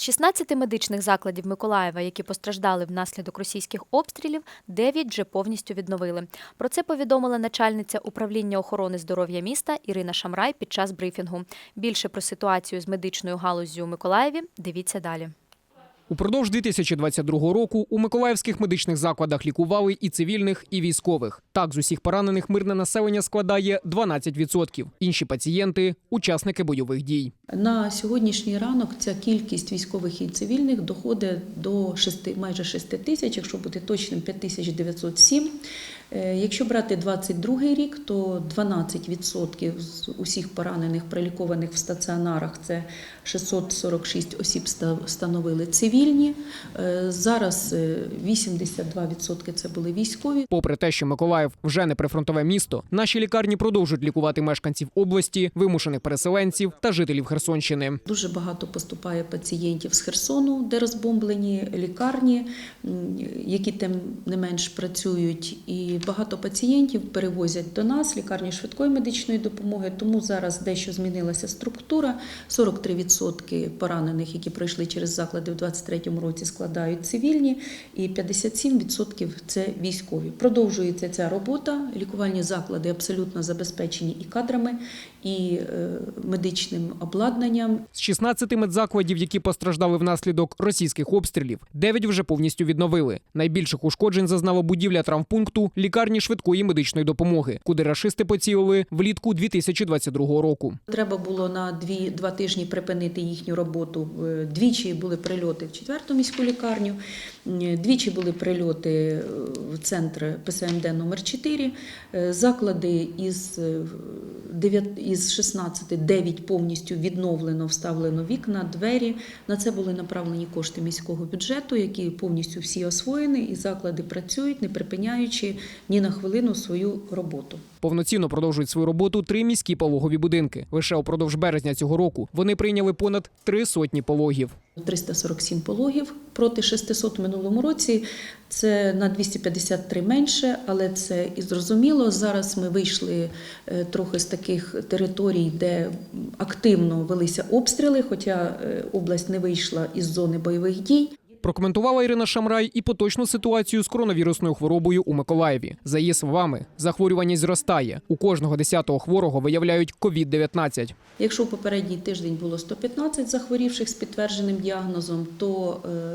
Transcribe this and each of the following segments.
З 16 медичних закладів Миколаєва, які постраждали внаслідок російських обстрілів, 9 вже повністю відновили. Про це повідомила начальниця управління охорони здоров'я міста Ірина Шамрай під час брифінгу. Більше про ситуацію з медичною галуззю у Миколаєві дивіться далі. Упродовж 2022 року у миколаївських медичних закладах лікували і цивільних, і військових. Так, з усіх поранених мирне населення складає 12%. Інші пацієнти учасники бойових дій. На сьогоднішній ранок ця кількість військових і цивільних доходить до 6, майже 6 тисяч, якщо бути точним, 5907. Е, Якщо брати 22 рік, то 12% з усіх поранених, прилікованих в стаціонарах, це 646 осіб ста- становили цивільні. Е, Зараз е, 82% це були військові. Попри те, що Миколаїв вже не прифронтове місто, наші лікарні продовжують лікувати мешканців області, вимушених переселенців та жителів Херсонщини. Дуже багато поступає пацієнтів з Херсону, де розбомблені лікарні, які тим не менш працюють. І багато пацієнтів перевозять до нас лікарні швидкої медичної допомоги. Тому зараз дещо змінилася структура. 43% поранених, які пройшли через заклади в 2023 році, складають цивільні, і 57% це військові. Продовжується ця робота. Лікувальні заклади абсолютно забезпечені і кадрами, і е, медичним обладнанням. З 16 медзакладів, які постраждали внаслідок російських обстрілів, 9 вже повністю відновили. Найбільших ушкоджень зазнала будівля травмпункту лікарні швидкої медичної допомоги, куди рашисти поцілили влітку 2022 року. Треба було на дві, два тижні припинити їхню роботу. Е, Двічі були прильоти в четверту міську лікарню, е, двічі були прильоти е, в центр ПСМД номер 4 Е, Заклади із, із 16 9 повністю відновлено, вставлено вікна, двері. На це були направлені кошти міського бюджету, які повністю всі освоєні, і заклади працюють, не припиняючи ні на хвилину свою роботу. Повноцінно продовжують свою роботу три міські пологові будинки. Лише упродовж березня цього року вони прийняли понад три сотні пологів. 347 пологів проти 600 в минулому році. Це на 253 менше, але це і зрозуміло. Зараз ми вийшли е, трохи з таких територій, де активно велися обстріли, хоча е, область не вийшла із зони бойових дій. Прокоментувала Ірина Шамрай і поточну ситуацію з коронавірусною хворобою у Миколаєві. За її словами, захворюваність зростає. У кожного десятого хворого виявляють COVID-19. Якщо в попередній тиждень було 115 захворівших з підтвердженим діагнозом, то е,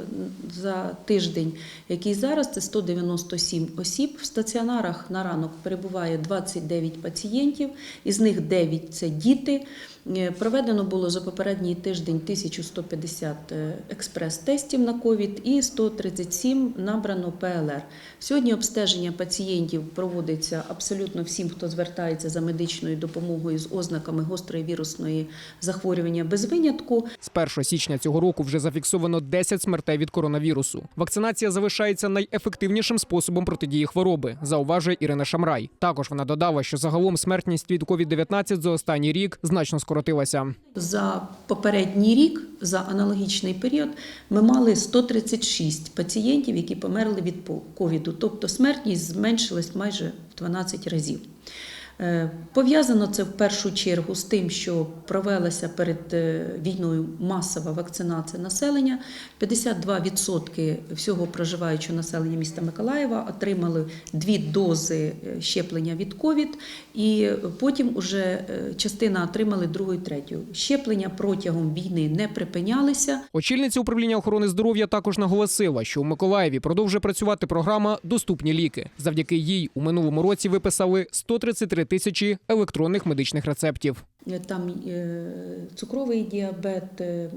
за тиждень, який зараз, це 197 осіб. В стаціонарах на ранок перебуває 29 пацієнтів, із них 9 – це діти. Е, Проведено було за попередній тиждень 1150 е, експрес-тестів на ковід і 137 набрано ПЛР. Сьогодні обстеження пацієнтів проводиться абсолютно всім, хто звертається за медичною допомогою з ознаками гострої вірусної захворювання без винятку. З 1 січня цього року вже зафіксовано 10 смертей від коронавірусу. Вакцинація залишається найефективнішим способом протидії хвороби, зауважує Ірина Шамрай. Також вона додала, що загалом смертність від COVID-19 за останній рік значно скоротилася. За попередній рік, за аналогічний період, ми мали 136 пацієнтів, які померли від ковіду, тобто смертність зменшилась майже в 12 разів. Е, Пов'язано це в першу чергу з тим, що провелася перед е, війною масова вакцинація населення. 52% всього проживаючого населення міста Миколаєва отримали дві дози е, щеплення від ковід, і потім уже частина отримали другу і третю. Щеплення протягом війни не припинялися. Очільниця управління охорони здоров'я також наголосила, що у Миколаєві продовжує працювати програма Доступні ліки. Завдяки їй у минулому році виписали 133 тисячі електронних медичних рецептів. Е, Там е, цукровий діабет, е,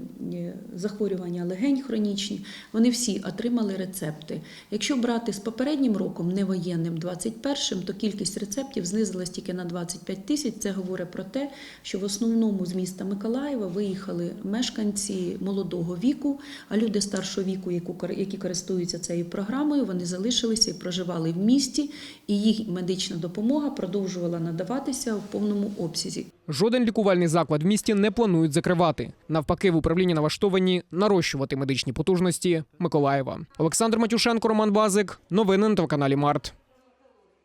захворювання легень хронічні. Вони всі отримали рецепти. Якщо брати з попереднім роком, не воєнним, 21-м, то кількість рецептів знизилась тільки на 25 тисяч. Це говорить про те, що в основному з міста Миколаєва виїхали мешканці молодого віку, а люди старшого віку, які користуються цією програмою, вони залишилися і проживали в місті, і їх медична допомога продовжувала надаватися в повному обсязі. Жоден лікувальний заклад в місті не планують закривати. Навпаки, в управлінні налаштовані нарощувати медичні потужності Миколаєва. Олександр Матюшенко, Роман Базик. Новини на телеканалі Март.